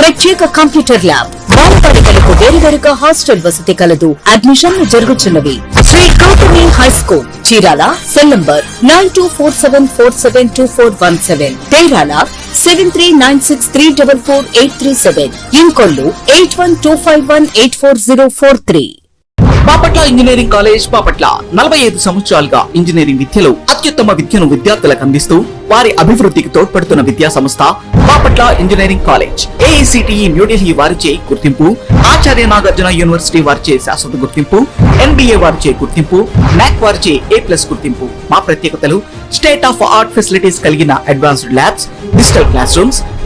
ప్రత్యేక computer lab. బాలబాలికలకు వేరువేరుగా హాస్టల్ వసతి కలదు. అడ్మిషన్లు జరుగుతున్నవి Shri Gautami high school Chirala cell number nine two four seven four seven two four one seven. తేరాల seven three nine six three double four eight three seven. Inkollu eight one two five one eight four zero four three. Bapatla engineering college Bapatla. నలభై ఐదు సంవత్సరాలుగా engineering విద్యలో అత్యుత్తమ విద్యను విద్యార్థులకు అందిస్తూ వారి అభివృద్ధికి తోడ్పడుతున్న విద్యా సంస్థ Bapatla engineering college. AICTE New Delhi వారిచే గుర్తింపు ఆచార్య నాగార్జున యూనివర్సిటీ వారిచే శాశ్వత గుర్తింపు ఎన్బిఏ వారిచే గుర్తింపు నాక్ వారిచే ఏ ప్లస్ గుర్తింపు. మా ప్రత్యేకతలు స్టేట్ ఆఫ్ ఆర్ట్ ఫెసిలిటీస్ కలిగిన advanced labs digital class rooms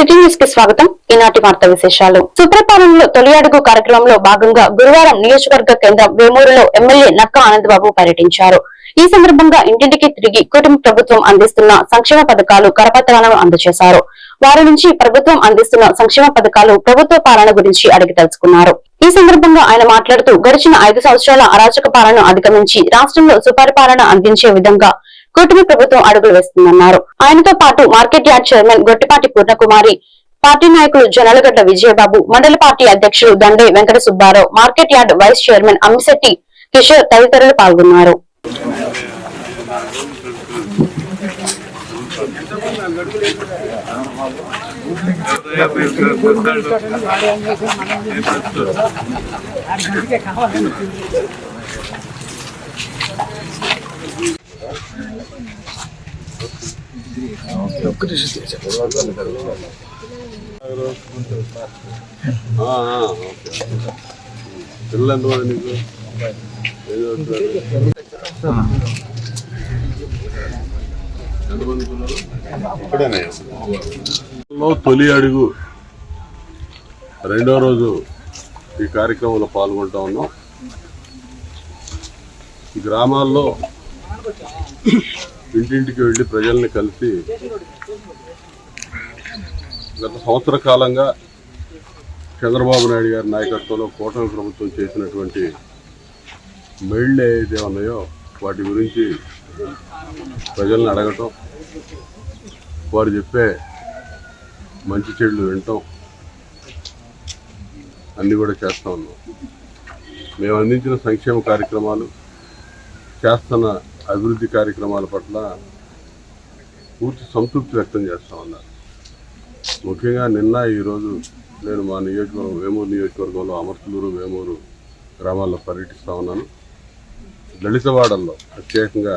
city న్యూస్కి స్వాగతం. ఈనాటి వార్త విశేషాలు. సుప్రపాలనలో తొలి అడుగు కార్యక్రమంలో భాగంగా గురువారం నియోజకవర్గ కేంద్రం వేమూరులో ఎమ్మెల్యే నక్క ఆనందబాబు పర్యటించారు. ఈ సందర్భంగా ఇంటింటికి తిరిగి కుటుంబ ప్రభుత్వం అందిస్తున్న సంక్షేమ పథకాలు కరపత్రాలను అందజేశారు. వారి నుంచి ప్రభుత్వం అందిస్తున్న సంక్షేమ పథకాలు ప్రభుత్వ పాలన గురించి అడిగి తెలుసుకున్నారు. ఈ సందర్భంగా ఆయన మాట్లాడుతూ గడిచిన ఐదు సంవత్సరాల అరాచక పాలన అధిగమించి రాష్ట్రంలో సుపరిపాలన అందించే విధంగా కూటమి ప్రభుత్వం అడుగులు వేస్తుందన్నారు. ఆయనతో పాటు market yard chairman Gottipati Purnakumari party నాయకులు జొన్నలగడ్డ విజయబాబు మండల పార్టీ అధ్యక్షులు Dande Venkata Subbarao market yard vice chairman Ammisetti Kishore తదితరులు పాల్గొన్నారు. పిల్లలు ఎంతమంది నీకు ఏం చదువుతున్నారు? ఎంతమంది పిల్లలు తొలి అడుగు రెండో రోజు ఈ కార్యక్రమంలో పాల్గొంటా ఉన్నాం ఈ గ్రామాల్లో ఇంటింటికి వెళ్ళి ప్రజల్ని కలిసి గత సంవత్సర కాలంగా చంద్రబాబు నాయుడు గారి నాయకత్వంలో కూటమి ప్రభుత్వం చేసినటువంటి మెయిళ్ళు ఏదైతే ఉన్నాయో వాటి గురించి ప్రజల్ని అడగటం వారు చెప్పే మంచి చెడులు వినటం అన్నీ కూడా చేస్తూ ఉన్నాం. మేము అందించిన సంక్షేమ కార్యక్రమాలు చేస్తున్న అభివృద్ధి కార్యక్రమాల పట్ల పూర్తి సంతృప్తి వ్యక్తం చేస్తూ ఉన్నారు. ముఖ్యంగా నిన్న ఈరోజు నేను మా నియోజకవర్గం వేమూరు నియోజకవర్గంలో అమర్తలూరు వేమూరు గ్రామాల్లో పర్యటిస్తూ ఉన్నాను. దళితవాడల్లో ప్రత్యేకంగా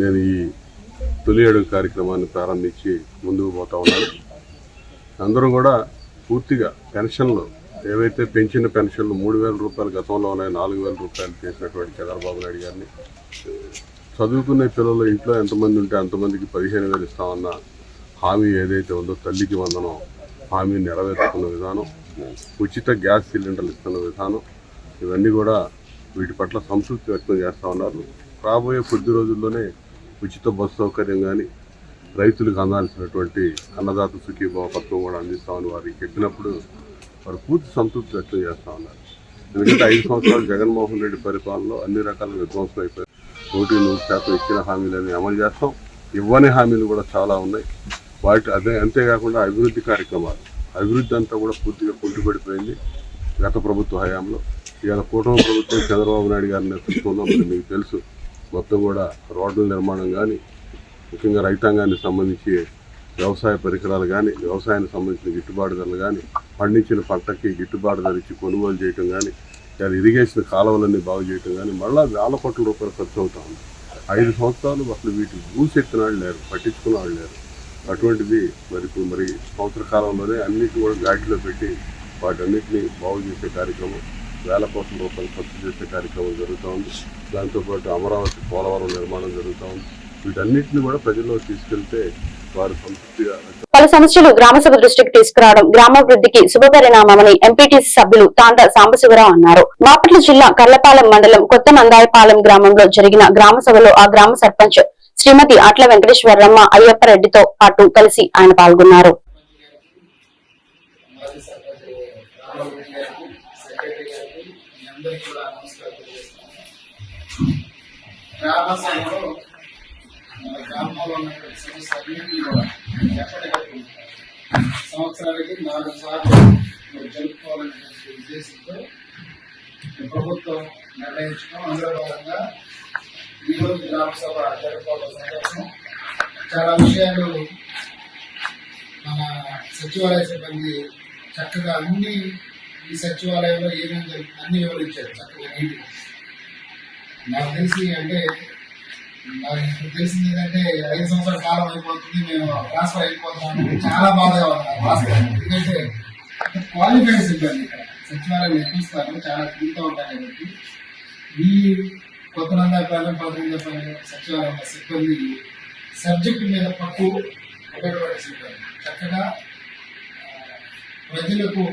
నేను ఈ తొలి అడుగు కార్యక్రమాన్ని ప్రారంభించి ముందుకు పోతా ఉన్నాను. అందరూ కూడా పూర్తిగా పెన్షన్లు ఏవైతే పెంచిన పెన్షన్లు మూడు వేల రూపాయలు గతంలో ఉన్నాయి నాలుగు వేల రూపాయలు చేసినటువంటి చంద్రబాబు నాయుడు గారిని చదువుకునే పిల్లలు ఇంట్లో ఎంతమంది ఉంటే అంతమందికి పదిహేను వేలు ఇస్తామన్న హామీ ఏదైతే ఉందో తల్లికి వందనం హామీ నెరవేర్చుకున్న విధానం ఉచిత గ్యాస్ సిలిండర్లు ఇస్తున్న విధానం ఇవన్నీ కూడా వీటి పట్ల సంతృప్తి వ్యక్తం చేస్తూ ఉన్నారు. రాబోయే కొద్ది రోజుల్లోనే ఉచిత బస్సు సౌకర్యం కానీ రైతులకు అందాల్సినటువంటి అన్నదాత సుఖీభావ పథకం కూడా అందిస్తామని వారికి చెప్పినప్పుడు వారు పూర్తి సంతృప్తి వ్యక్తం చేస్తూ ఉన్నారు ఎందుకంటే ఐదు సంవత్సరాలు జగన్మోహన్ రెడ్డి పరిపాలనలో అన్ని రకాల విధ్వంసం అయిపోయాయి నూటి నూరు శాతం ఇచ్చిన హామీలని అమలు చేస్తాం. ఇవ్వని హామీలు కూడా చాలా ఉన్నాయి. వాటి అదే అంతేకాకుండా అభివృద్ధి కార్యక్రమాలు. అభివృద్ధి అంతా కూడా పూర్తిగా కుంటుపడిపోయింది గత ప్రభుత్వ హయాంలో. ఇవాళ కూటమి ప్రభుత్వం చంద్రబాబు నాయుడు గారి నేతృత్వంలో మరి మీకు తెలుసు మొత్తం కూడా రోడ్ల నిర్మాణం కానీ ముఖ్యంగా రైతాంగానికి సంబంధించి వ్యవసాయ పరికరాలు కానీ వ్యవసాయానికి సంబంధించిన గిట్టుబాటు ధరలు కానీ పండించిన పంటకి గిట్టుబాటు ధరించి ఇచ్చి కొనుగోలు చేయటం కానీ దాని ఇరిగేషన్ కాలువలన్నీ బాగు చేయటం కానీ మళ్ళీ వేల కోట్ల రూపాయలు ఖర్చు అవుతా ఉంది. ఐదు సంవత్సరాలు అసలు వీటికి భూసెత్తిన వాళ్ళు లేరు పట్టించుకున్న వాళ్ళు లేరు. అటువంటిది మరి ఇప్పుడు మరి సంవత్సర కాలంలోనే అన్నిటిని కూడా ఘాటిలో పెట్టి వాటన్నిటిని బాగు చేసే కార్యక్రమం వేల కోట్ల రూపాయలు ఖర్చు చేసే కార్యక్రమం జరుగుతూ ఉంది. దాంతోపాటు అమరావతి పోలవరం నిర్మాణం జరుగుతూ ఉంది. వీటన్నిటిని కూడా ప్రజల్లో తీసుకెళ్తే వారు సంతృప్తిగా పలు సమస్యలు గ్రామసభ దృష్టికి తీసుకురావడం గ్రామాభివృద్ధికి శుభపరిణామమని ఎంపీటీసీ సభ్యులు తాండ సాంబశివరావు అన్నారు. బాపట్ల జిల్లా కర్లపాలెం మండలం కొత్త నందాయపాలెం గ్రామంలో జరిగిన గ్రామ సభలో ఆ గ్రామ సర్పంచ్ శ్రీమతి అట్ల వెంకటేశ్వరమ్మ అయ్యప్పరెడ్డితో పాటు కలిసి ఆయన పాల్గొన్నారు. గ్రామ సభలో మన గ్రామంలో ఉన్న సమస్యలన్నింటినీ కూడా ఎప్పటికప్పుడు సంవత్సరానికి నాలుగు సార్లు మరి జరుపుకోవాలనేటువంటి ఉద్దేశంతో ప్రభుత్వం నిర్ణయించడం అందులో భాగంగా ఈరోజు గ్రామ సభ జరుపుకోవడం సందర్భం. చాలా విషయాలు మన సచివాలయ సిబ్బంది చక్కగా అన్ని ఈ సచివాలయంలో ఏమేమి అన్ని వివరించారు చక్కగా నీట్గా. నాకు తెలిసి అంటే ఇప్పుడు తెలిసింది ఏంటంటే ఐదు సంవత్సరాల కాలం అయిపోతుంది మేము ట్రాన్స్ఫర్ అయిపోతున్నాము చాలా బాధగా ఉన్నారు వాస్తవం. ఎందుకంటే క్వాలిఫైడ్ సిబ్బంది ఇక్కడ. సచివాలయం ఎక్కువస్తారు చాలా క్లీన్గా ఉంటాయి కాబట్టి. ఈ కొత్త నందాపాలెం పదకొండపాలెం సచివాలయం సిబ్బంది సబ్జెక్ట్ మీద పట్టు ఉపయోగపడే సిబ్బంది. చక్కగా ప్రజలకు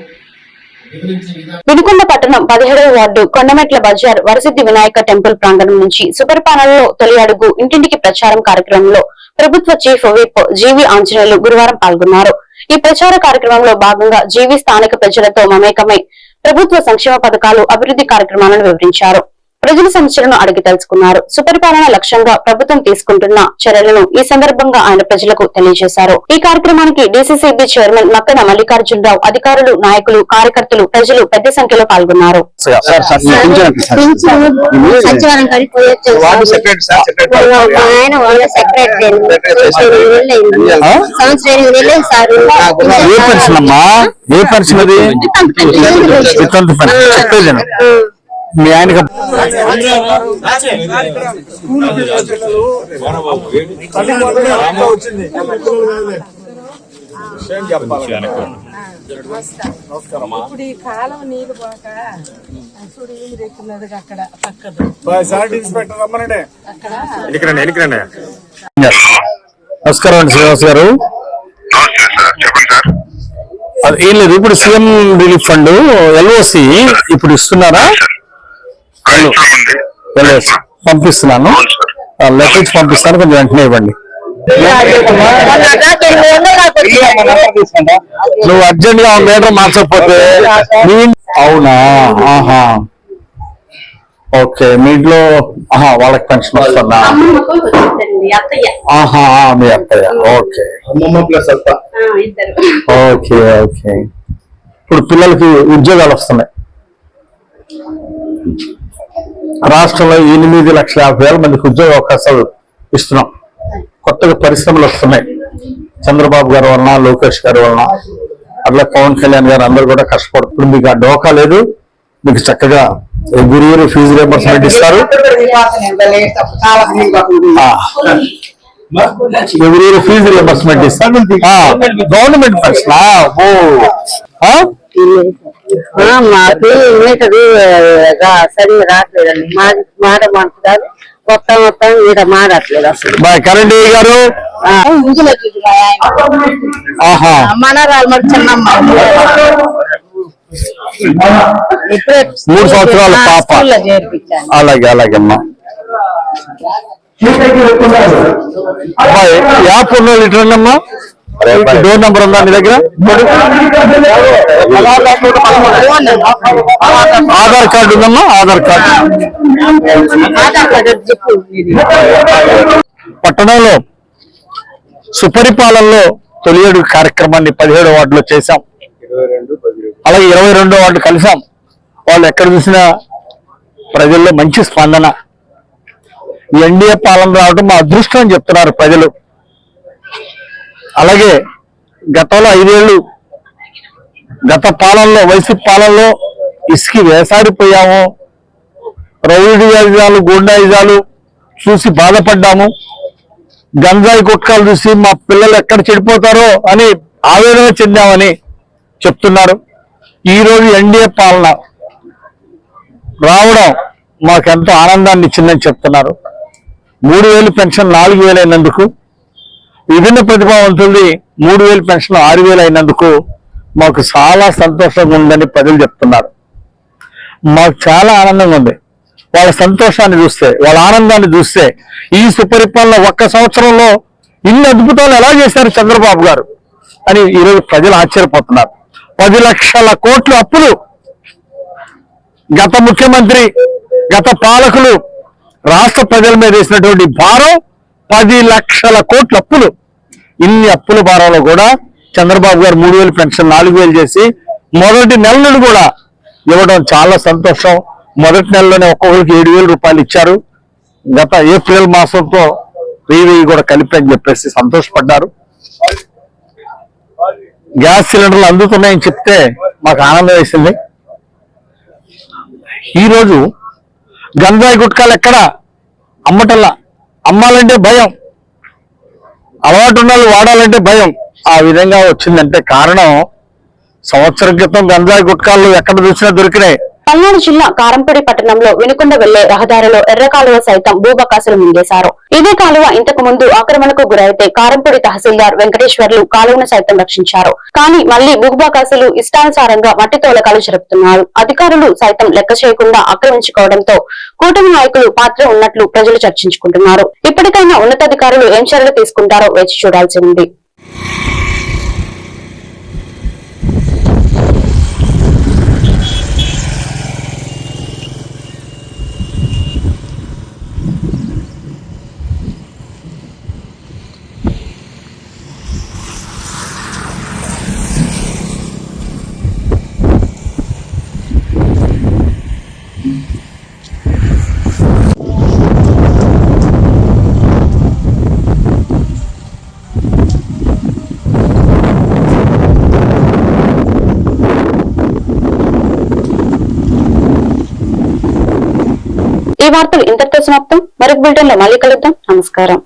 వినుకొండ పట్టణం పదిహేడవ వార్డు కొండమెట్ల బజార్ వరసిద్ధి వినాయక టెంపుల్ ప్రాంగణం నుంచి సుపరిపాలనలో తొలి అడుగు ఇంటింటికి ప్రచారం కార్యక్రమంలో ప్రభుత్వ చీఫ్ విప్ జీవి ఆంజనేయులు గురువారం పాల్గొన్నారు. ఈ ప్రచార కార్యక్రమంలో భాగంగా జీవి స్థానిక ప్రజలతో మమేకమై ప్రభుత్వ సంక్షేమ పథకాలు అభివృద్ధి కార్యక్రమాలను వివరించారు. ప్రజల సమస్యలను అడిగి తెలుసుకున్నారు సుపరిపాలన లక్ష్యంగా ప్రభుత్వం తీసుకుంటున్న చర్యలను ఈ సందర్భంగా ఆయన ప్రజలకు తెలియజేశారు ఈ కార్యక్రమానికి డీసీసీబీ చైర్మన్ మక్కన మల్లికార్జునరావు అధికారులు నాయకులు కార్యకర్తలు ప్రజలు పెద్ద సంఖ్యలో పాల్గొన్నారు ఏ పెన్షన్ అమ్మా ఏ పెన్షన్ అది చెప్పేది. మీ ఆయనకి ఇప్పుడు ఈ కాలం నీళ్ళు పోక చూడు ఏమి రెక్కున్నది అక్కడ పక్కదు అక్కడ? నమస్కారం అండి శ్రీనివాస్ గారు. అది ఏం లేదు ఇప్పుడు సీఎం రిలీఫ్ ఫండ్ ఎల్ఓసి ఇప్పుడు ఇస్తున్నారా? పంపిస్తున్నాను. లెటర్ ఇచ్చి పంపిస్తాను కొంచెం వెంటనే ఇవ్వండి. నువ్వు అర్జెంట్గా మీటర్ మార్చకపోతే అవునా? ఆహా. ఓకే మీ ఇంట్లో ఆహా వాళ్ళకి పెన్షన్ వస్తుందా? ఆహా మీ అత్తయ్య. ఓకే. Okay okay. ఇప్పుడు పిల్లలకి ఉద్యోగాలు వస్తున్నాయి. రాష్ట్రంలో ఎనిమిది లక్షల యాభై వేల మందికి ఉద్యోగ అవకాశాలు ఇస్తున్నాం. కొత్తగా పరిశ్రమలు వస్తున్నాయి. చంద్రబాబు గారి వలన లోకేష్ గారి వలన అట్లా పవన్ కళ్యాణ్ గారు అందరూ కూడా కష్టపడుతుంది మీకు ఆ డోకా లేదు. మీకు చక్కగా గురువురు ఫీజు రియంబర్స్మెంట్ ఇస్తారు. ఎవ్రీ ఫీజు రియంబర్స్మెంట్ ఇస్తాం గవర్నమెంట్? ఆ, మాకు మీటరు సరిగ్గా రావట్లేదండి. మా మాట మాట్లాడాలి మొత్తం మొత్తం ఇక్కడ మాడట్లేదు అసలు. బాయ్ కరెంట్ గారు? ఆహా. మనరాలు మరి చిన్నమ్మ. మూడు సంవత్సరాల పాప. అలాగే అలాగే అమ్మా. యాప్ ఉన్న లీటర్ అమ్మా డోర్ నెంబర్ ఉందా మీ దగ్గర? ఆధార్ కార్డు ఉందమ్మా ఆధార్ కార్డు. పట్టణంలో సుపరిపాలనలో తొలి అడుగు కార్యక్రమాన్ని పదిహేడో వార్డులో చేశాం. అలాగే ఇరవై రెండో వార్డు కలిసాం వాళ్ళు ఎక్కడ చూసినా ప్రజల్లో మంచి స్పందన. ఎన్డీఏ పాలన రావడం మా అదృష్టం అని చెప్తున్నారు ప్రజలు. అలాగే గతంలో ఐదేళ్ళు గత పాలనలో వైసీపీ పాలనలో ఇసుకి వేసారిపోయాము. రౌడీజాలు గూండాయిజాలు చూసి బాధపడ్డాము. గంజాయి గుట్కాలు చూసి మా పిల్లలు ఎక్కడ చెడిపోతారో అని ఆవేదన చెందామని చెప్తున్నారు. ఈరోజు ఎన్డీఏ పాలన రావడం మాకెంతో ఆనందాన్ని ఇచ్చిందని చెప్తున్నారు. మూడు వేలు పెన్షన్ నాలుగు వేలు అయినందుకు విభిన్న ప్రతిభావంతులది మూడు వేలు పెన్షన్ ఆరు వేలు అయినందుకు మాకు చాలా సంతోషంగా ఉందని ప్రజలు చెప్తున్నారు. మాకు చాలా ఆనందంగా ఉంది. వాళ్ళ సంతోషాన్ని చూస్తే వాళ్ళ ఆనందాన్ని చూస్తే ఈ సుపరిపాలన ఒక్క సంవత్సరంలో ఇన్ని అద్భుతాలు ఎలా చేశారు చంద్రబాబు గారు అని ఈరోజు ప్రజలు ఆశ్చర్యపోతున్నారు. పది లక్షల కోట్ల అప్పులు గత ముఖ్యమంత్రి గత పాలకులు రాష్ట్ర ప్రజల మీద వేసినటువంటి భారం పది లక్షల కోట్ల అప్పులు. ఇన్ని అప్పుల భారంలో కూడా చంద్రబాబు గారు మూడు వేలు పెన్షన్ నాలుగు వేలు చేసి మొదటి నెల నుండి కూడా ఇవ్వడం చాలా సంతోషం. మొదటి నెలలోనే ఒక్కొక్కరికి ఏడు వేల రూపాయలు ఇచ్చారు. గత ఏప్రిల్ మాసంతో వెయ్యి వెయ్యి కూడా కలిపి చెప్పేసి సంతోషపడ్డారు. గ్యాస్ సిలిండర్లు అందుతున్నాయని చెప్తే మాకు ఆనందం వేసింది. ఈరోజు గంజాయి గుట్కాలు ఎక్కడ? అమ్మటల్లా. అమ్మాలంటే భయం. అలవాటు ఉన్న వాళ్ళు వాడాలంటే భయం. ఆ విధంగా వచ్చిందంటే కారణం సంవత్సరం క్రితం గంజాయి గుట్కాలు ఎక్కడ చూసినా దొరికినాయి. పల్నాడు జిల్లా కారంపూడి పట్టణంలో వినుకొండ వెళ్ళే రహదారిలో ఎర్ర కాలువ సైతం భూబకాసులు మింగేశారు. ఇదే కాలువ ఇంతకు ముందు ఆక్రమణకు గురైతే కారంపూడి తహసీల్దార్ వెంకటేశ్వర్లు కాలువను సైతం రక్షించారు. కానీ మళ్ళీ భూబకాసులు ఇష్టానుసారంగా మట్టి తోలకాలు జరుపుతున్నారు. అధికారులు సైతం లెక్క చేయకుండా ఆక్రమించుకోవడంతో కూటమి నాయకులు పాత్ర ఉన్నట్లు ప్రజలు చర్చించుకుంటున్నారు. ఇప్పటికైనా ఉన్నతాధికారులు ఏం చర్యలు తీసుకుంటారో వేచి చూడాల్సి ఉంది. ఇంతటితో సమాప్తం మరొక బులెటిన్లో మళ్ళీ కలుద్దాం. నమస్కారం.